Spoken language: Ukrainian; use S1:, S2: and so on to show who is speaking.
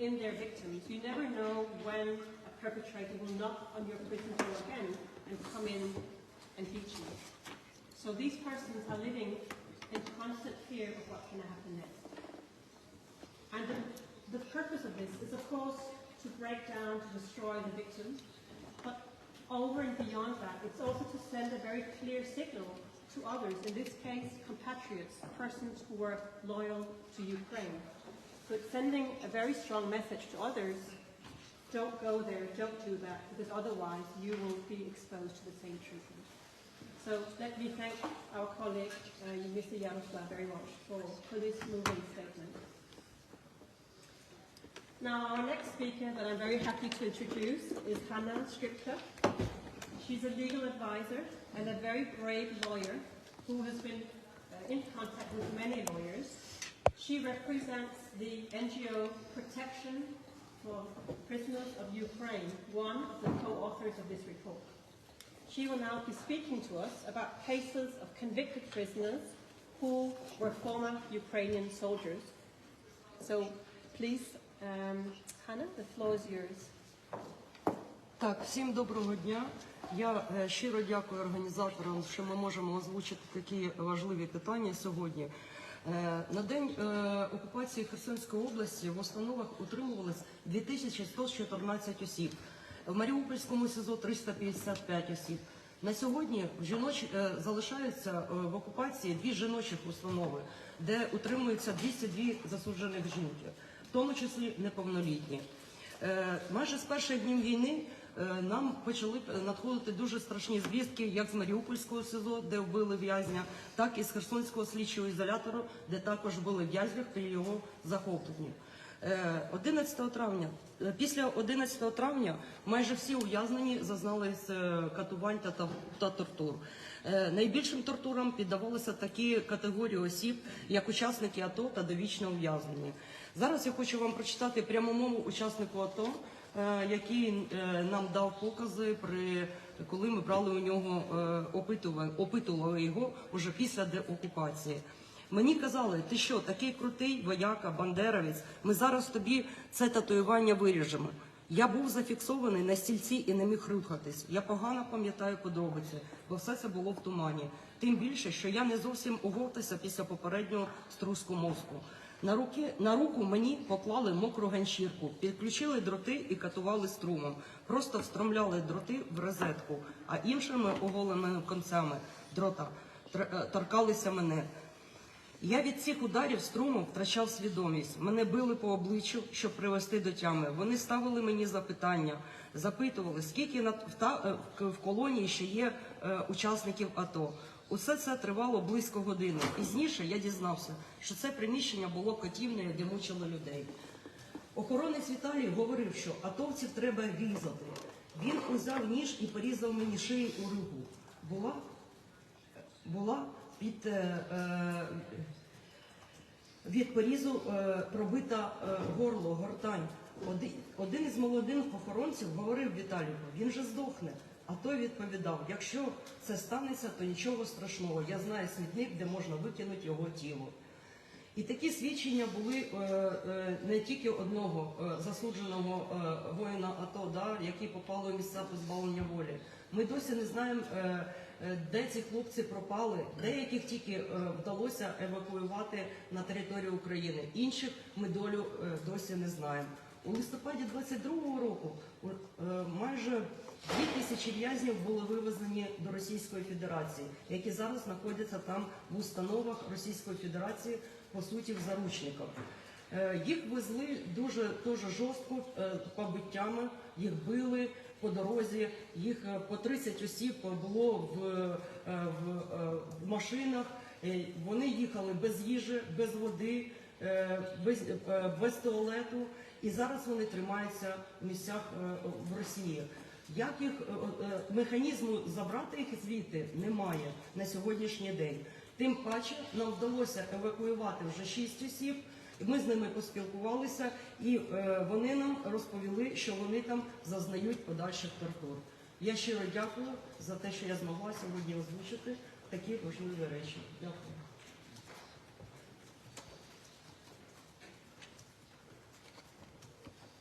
S1: in their victims. You never know when a perpetrator will knock on your prison door again and come in and beat you. So these persons are living in constant fear of what's going to happen next. And the, the purpose of this is, of course, to break down, to destroy the victim. But over and beyond that, it's also to send a very clear signal to others, in this case, compatriots, persons who were loyal to Ukraine. So it's sending a very strong message to others, don't go there, don't do that, because otherwise you will be exposed to the same treatment. So let me thank our colleague, uh, Mr. Yaroslav, very much for, for this moving statement. Now, our next speaker that I'm very happy to introduce is Hannah Skripka. She's a legal advisor and a very brave lawyer who has been uh, in contact with many lawyers. She represents the NGO Protection for Prisoners of Ukraine, one of the co-authors of this report. She will now be speaking to us about cases of convicted prisoners who were former Ukrainian soldiers. So please, um, Hannah, the floor is yours.
S2: Так, всім доброго дня. Я е, щиро дякую організаторам, що ми можемо озвучити такі важливі питання сьогодні. Е, На день е, окупації Херсонської області в установах утримувалось 2114 осіб. В Маріупольському СІЗО 355 осіб. На сьогодні жіноч е, залишаються в окупації дві жіночих установи, де утримуються 202 засуджених жінки, в тому числі неповнолітні. Майже з перших днів війни нам почали надходити дуже страшні звістки, як з Маріупольського СИЗО, де вбили в'язня, так і з Херсонського слідчого ізолятору, де також вбили в'язня при його захопленні. Е, 11 травня, е, після 11 травня майже всі ув'язнені зазнали е, катувань та, та, тортур. Е, Найбільшим тортурам піддавалися такі категорії осіб, як учасники АТО та довічне ув'язнення. Зараз я хочу вам прочитати прямомову учаснику АТО, е, який е, нам дав покази при коли ми брали у нього е, опитували, опитували його уже після деокупації. Мені казали, ти що, такий крутий вояка, бандеровець, ми зараз тобі це татуювання виріжемо. Я був зафіксований на стільці і не міг рухатись. Я погано пам'ятаю подробиці, бо все це було в тумані. Тим більше, що я не зовсім оговтався після попереднього струску мозку. На, руки, на руку мені поклали мокру ганчірку, підключили дроти і катували струмом. Просто встромляли дроти в розетку, а іншими оголеними концями дрота е, торкалися мене. Я від цих ударів струмом втрачав свідомість. Мене били по обличчю, щоб привести до тями. Вони ставили мені запитання, запитували, скільки е, в колонії ще є е, учасників АТО. Усе це тривало близько години. Пізніше я дізнався, що це приміщення було котівнею, де мучили людей. Охоронець Віталій говорив, що атовців треба різати. Він узяв ніж і порізав мені шию у ригу. Була була під е, е, від порізу е, пробита е, горло, гортань. Один, один із молодих охоронців говорив Віталію, він же здохне. А той відповідав: якщо це станеться, то нічого страшного. Я знаю смітник, де можна викинути його тіло. І такі свідчення були е, е, не тільки одного е, засудженого е, воїна АТО, да, який попали в місця позбавлення волі. Ми досі не знаємо, де ці хлопці пропали, деяких тільки вдалося евакуювати на територію України. Інших ми долю досі не знаємо. У листопаді 22-го року е, майже дві тисячі в'язнів були вивезені до Російської Федерації, які зараз знаходяться там в установах Російської Федерації, по суті, в заручниках. Е, Їх везли дуже дуже жорстко е, побиттями, їх били по дорозі. Їх по 30 осіб було в, в, в машинах. Вони їхали без їжі, без води, без, без туалету. І зараз вони тримаються в місцях е, в Росії. Як їх е, е, механізму забрати їх звідти немає на сьогоднішній день. Тим паче нам вдалося евакуювати вже шість осіб. Ми з ними поспілкувалися, і вони нам розповіли, що вони там зазнають подальших тортур. Я щиро дякую за те, що я змогла сьогодні озвучити такі важливі речі. Дякую.